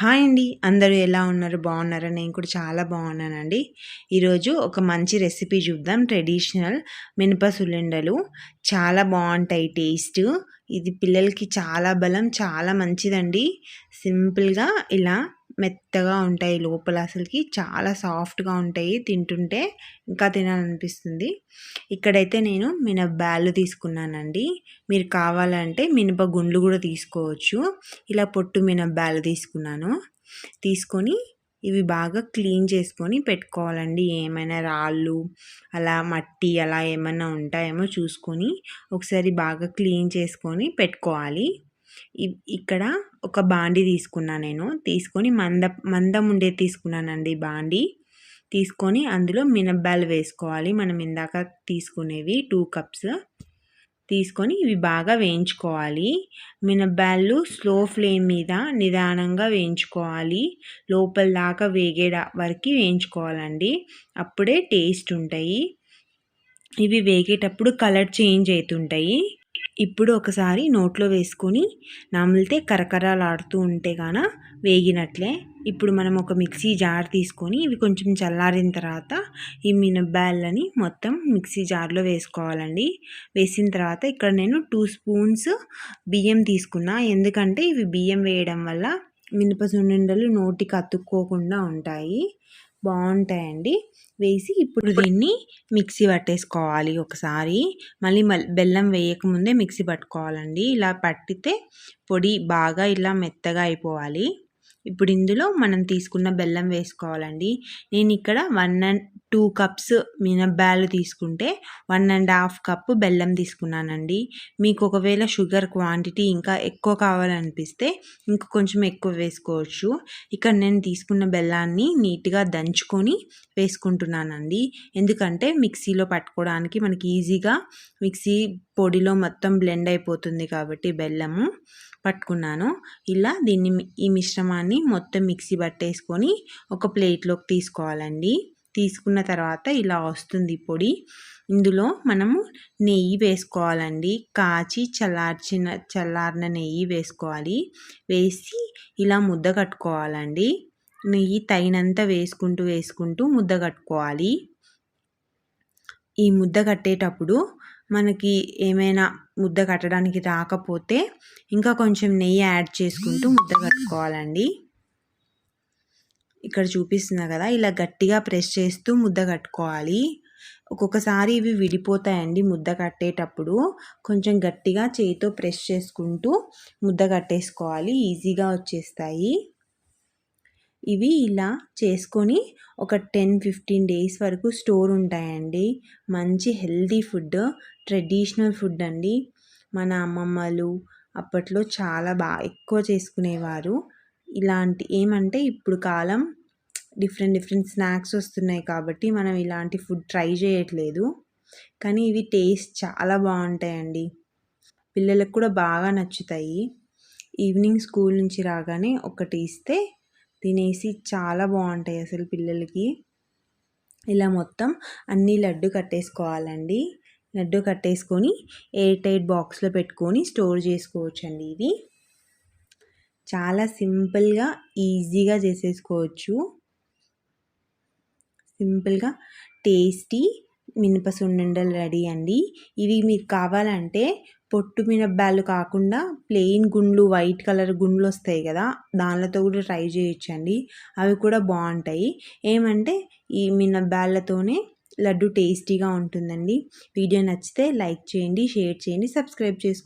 Hi అండి. అందరూ ఎలా ఉన్నారు? బాగున్నారా? నేను కూడా చాలా బాగున్నానండి. ఈరోజు ఒక మంచి రెసిపీ చూద్దాం. ట్రెడిషనల్ మినప సులిండలు చాలా బాగుంటాయి టేస్ట్. ఇది పిల్లలకి చాలా బలం చాలా మంచిదండి. సింపుల్గా ఇలా మెత్తగా ఉంటాయి లోపల అసలుకి. చాలా సాఫ్ట్గా ఉంటాయి. తింటుంటే ఇంకా తినాలనిపిస్తుంది. ఇక్కడైతే నేను మినప్బ్యాళ్ళు తీసుకున్నానండి. మీరు కావాలంటే మినప గుండ్లు కూడా తీసుకోవచ్చు. ఇలా పొట్టు మినప్బ్యాళ్ళు తీసుకున్నాను. తీసుకొని ఇవి బాగా క్లీన్ చేసుకొని పెట్టుకోవాలండి. ఏమైనా రాళ్ళు అలా మట్టి అలా ఏమైనా ఉంటాయేమో చూసుకొని ఒకసారి బాగా క్లీన్ చేసుకొని పెట్టుకోవాలి. ఇక్కడ ఒక బాండి తీసుకున్నా నేను. తీసుకొని మంద మందం ఉండే తీసుకున్నానండి బాండి. తీసుకొని అందులో మినప్పాలు వేసుకోవాలి. మనం ఇందాక తీసుకునేవి టూ కప్స్. తీసుకొని ఇవి బాగా వేయించుకోవాలి. మినప్పాలు స్లో ఫ్లేమ్ మీద నిదానంగా వేయించుకోవాలి. లోపల దాకా వేగే వరకు వేయించుకోవాలండి. అప్పుడే టేస్ట్ ఉంటాయి. ఇవి వేగేటప్పుడు కలర్ చేంజ్ అవుతుంటాయి ఇప్పుడు ఒకసారి నోట్లో వేసుకొని నమిలితే కరకరలాడుతూ ఉంటే గాన వేగినట్లే. ఇప్పుడు మనం ఒక మిక్సీ జార్ తీసుకొని ఇవి కొంచెం చల్లారిన తర్వాత ఈ మినబ్బాళ్ళని మొత్తం మిక్సీ జార్లో వేసుకోవాలండి. వేసిన తర్వాత ఇక్కడ నేను టూ స్పూన్స్ బియ్యం తీసుకున్నా. ఎందుకంటే ఇవి బియ్యం వేయడం వల్ల మినప సున్నుండలు నోటికి అతుక్కోకుండా ఉంటాయి. బాగుంటాయండి. వేసి ఇప్పుడు దీన్ని మిక్సీ పట్టేసుకోవాలి ఒకసారి. మళ్ళీ బెల్లం వేయకముందే మిక్సీ పట్టుకోవాలండి. ఇలా పట్టితే పొడి బాగా ఇలా మెత్తగా అయిపోవాలి. ఇప్పుడు ఇందులో మనం తీసుకున్న బెల్లం వేసుకోవాలండి. నేను ఇక్కడ వన్ అండ్ టూ కప్స్ మినబ్బాలు తీసుకుంటే వన్ అండ్ హాఫ్ కప్ బెల్లం తీసుకున్నానండి. మీకు ఒకవేళ షుగర్ క్వాంటిటీ ఇంకా ఎక్కువ కావాలనిపిస్తే ఇంకా కొంచెం ఎక్కువ వేసుకోవచ్చు. ఇక్కడ నేను తీసుకున్న బెల్లాన్ని నీట్గా దంచుకొని వేసుకుంటున్నానండి. ఎందుకంటే మిక్సీలో పట్టుకోవడానికి మనకి ఈజీగా మిక్సీ పొడిలో మొత్తం బ్లెండ్ అయిపోతుంది కాబట్టి బెల్లము పట్టుకున్నాను. ఇలా దీన్ని ఈ మిశ్రమాన్ని మొత్తం మిక్సీ పట్టేసుకొని ఒక ప్లేట్లోకి తీసుకోవాలండి. తీసుకున్న తర్వాత ఇలా వస్తుంది పొడి. ఇందులో మనము నెయ్యి వేసుకోవాలండి. కాచి చల్లార్చిన చల్లారిన నెయ్యి వేసుకోవాలి. వేసి ఇలా ముద్ద కట్టుకోవాలండి. నెయ్యి తగినంత వేసుకుంటూ వేసుకుంటూ ముద్ద కట్టుకోవాలి. ఈ ముద్ద కట్టేటప్పుడు మనకి ఏమైనా ముద్ద కట్టడానికి రాకపోతే ఇంకా కొంచెం నెయ్యి యాడ్ చేసుకుంటూ ముద్ద కట్టుకోవాలండి. ఇక్కడ చూపిస్తున్నా కదా ఇలా గట్టిగా ప్రెస్ చేస్తూ ముద్ద కట్టుకోవాలి. ఒక్కొక్కసారి ఇవి విడిపోతాయండి ముద్ద కట్టేటప్పుడు. కొంచెం గట్టిగా చేతితో ప్రెస్ చేసుకుంటూ ముద్ద కట్టేసుకోవాలి. ఈజీగా వచ్చేస్తాయి. ఇవి ఇలా చేసుకొని ఒక టెన్ ఫిఫ్టీన్ డేస్ వరకు స్టోర్ ఉంటాయండి. మంచి హెల్దీ ఫుడ్ ట్రెడిషనల్ ఫుడ్ అండి. మన అమ్మమ్మలు అప్పట్లో చాలా బాగా ఎక్కువ చేసుకునేవారు. ఇలాంటి ఏమంటే ఇప్పుడు కాలం డిఫరెంట్ డిఫరెంట్ స్నాక్స్ వస్తున్నాయి కాబట్టి మనం ఇలాంటి ఫుడ్ ట్రై చేయట్లేదు. కానీ ఇవి టేస్ట్ చాలా బాగుంటాయండి. పిల్లలకు కూడా బాగా నచ్చుతాయి. ఈవినింగ్ స్కూల్ నుంచి రాగానే ఒకటి ఇస్తే తినేసి చాలా బాగుంటాయి అసలు పిల్లలకి. ఇలా మొత్తం అన్ని లడ్డు కట్టేసుకోవాలండి. లడ్డు కట్టేసుకొని ఎయిర్ టైట్ బాక్స్లో పెట్టుకొని స్టోర్ చేసుకోవచ్చు అండి ఇది చాలా సింపుల్గా ఈజీగా చేసేసుకోవచ్చు. సింపుల్గా టేస్టీ మినపసుండలు రెడీ అండి. ఇవి మీకు కావాలంటే పొట్టు మినప్పాలు కాకుండా ప్లెయిన్ గుండ్లు వైట్ కలర్ గుండ్లు వస్తాయి కదా దానిలతో కూడా ట్రై చేయొచ్చండి. అవి కూడా బాగుంటాయి. ఏమంటే ఈ మినప్పాలతోనే లడ్డు టేస్టీగా ఉంటుందండి. వీడియో నచ్చితే లైక్ చేయండి షేర్ చేయండి సబ్స్క్రైబ్ చేసుకోండి.